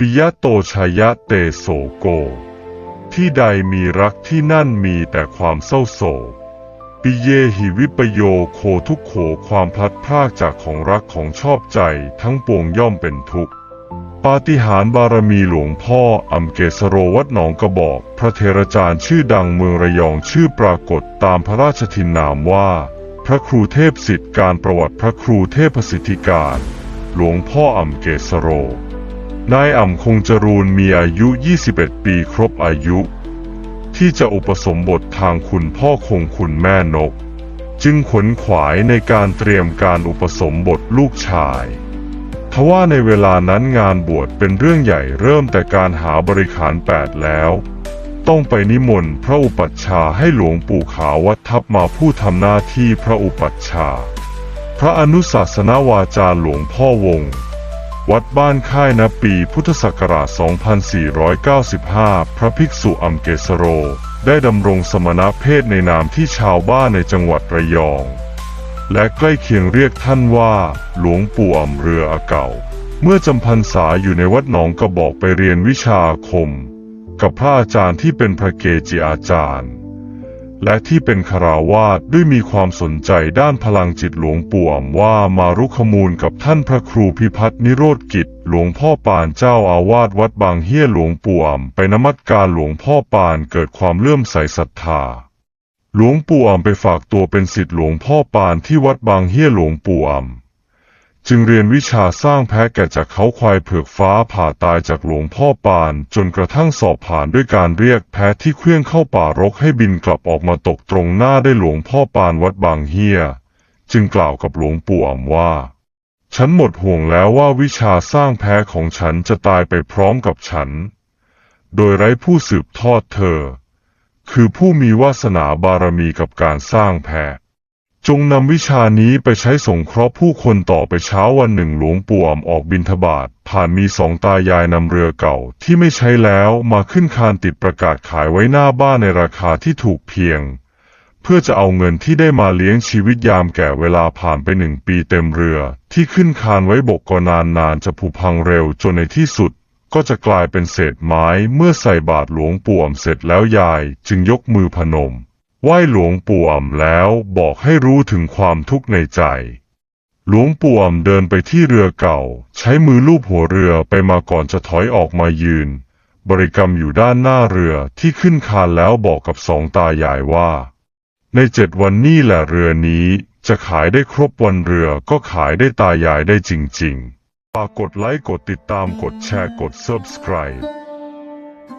ปิยะโตชยะเตโสโก ที่ใดมีรักที่นั่นมีแต่ความเศร้าโศก ปิเยหิวิปโยโคทุกโขความพลัดพรากจากของรักของชอบใจทั้งปวงย่อมเป็นทุกข์ ปาฏิหาริย์บารมีหลวงพ่ออัมเกสโรวัดหนองกระบอก พระเทระจารย์ชื่อดังเมืองระยองชื่อปรากฏตามพระราชทินนามว่า พระครูเทพสิทธิการประวัติพระครูเทพสิทธิการ หลวงพ่ออัมเกสโร นายอ่ำคงจรูนมีอายุ 21 ปีครบอายุ ที่จะอุปสมบททางคุณพ่อคงคุณแม่นก จึงขนขวายในการเตรียมการอุปสมบทลูกชายทว่าในเวลานั้นงานบวชเป็นเรื่องใหญ่เริ่มแต่การหาบริขารแปดแล้ว ต้องไปนิมนต์พระอุปัชฌาย์ให้หลวงปู่ขาววัดทับมาผู้ทำหน้าที่พระอุปัชฌาย์พระอนุศาสนาวาจารหลวงพ่อวงศ์ วัดบ้านค่ายณปีพุทธศักราช 2495 พระภิกษุอัมเกสโร ได้ดำรงสมณเพศในนามที่ชาวบ้านในจังหวัดระยอง และใกล้เคียงเรียกท่านว่า หลวงปู่อ่ำเรืออาเก่า เมื่อจำพรรษาอยู่ในวัดหนองกระบอกไปเรียนวิชาคม กับพระอาจารย์ที่เป็นพระเกจิอาจารย์ และที่เป็นคาราวาสด้วยมีความสนใจด้านพลังจิตหลวงปู่อ่ำว่ามารุขมูลกับท่านพระครูพิพัฒนิโรธกิจ หลวงพ่อปานเจ้าอาวาสวัดบางเฮียหลวงปู่อ่ำไปนมัสการหลวงพ่อปานเกิดความเลื่อมใสศรัทธา หลวงปู่อ่ำไปฝากตัวเป็นศิษย์หลวงพ่อปานที่วัดบางเฮียหลวงปู่อ่ำ จึงเรียนวิชาสร้างแพะแกะจากเขาควายเผือกฟ้าผ่าตายจากหลวงพ่อปาน จนกระทั่งสอบผ่านด้วยการเรียกแพะที่เคลื่องเข้าป่ารกให้บินกลับออกมาตกตรงหน้าได้หลวงพ่อปานวัดบางเฮีย จึงกล่าวกับหลวงปู่อ่ำว่า ฉันหมดห่วงแล้วว่าวิชาสร้างแพะของฉันจะตายไปพร้อมกับฉัน โดยไร้ผู้สืบทอดเธอ คือผู้มีวาสนาบารมีกับการสร้างแพะ จงนำวิชานี้ไปใช้สงเคราะห์ผู้คนต่อไปเช้าวันหนึ่งหลวงปู่อ่ำออกบินทบาท ผ่านมีสองตายายนำเรือเก่าที่ไม่ใช้แล้วมาขึ้นคานติดประกาศขายไว้หน้าบ้านในราคาที่ถูกเพียง เพื่อจะเอาเงินที่ได้มาเลี้ยงชีวิตยามแก่เวลาผ่านไปหนึ่งปีเต็มเรือ ที่ขึ้นคานไว้บกก็นานนานจะผุพังเร็วจนในที่สุด ก็จะกลายเป็นเศษไม้เมื่อใส่บาตรหลวงปู่อ่ำเสร็จแล้วยายจึงยกมือพนม ไหว้หลวงปู่อ่ำแล้วบอกให้รู้ถึงความทุกข์ในใจ หลวงปู่อ่ำเดินไปที่เรือเก่า ใช้มือลูบหัวเรือไปมาก่อนจะถอยออกมายืน บริกรรมอยู่ด้านหน้าเรือที่ขึ้นคานแล้วบอกกับสองตายายว่า ในเจ็ดวันนี้แหละเรือนี้จะขายได้ครบวันเรือก็ขายได้ตายายได้จริง ๆ ฝากกดไลค์กดติดตามกดแชร์กด Subscribe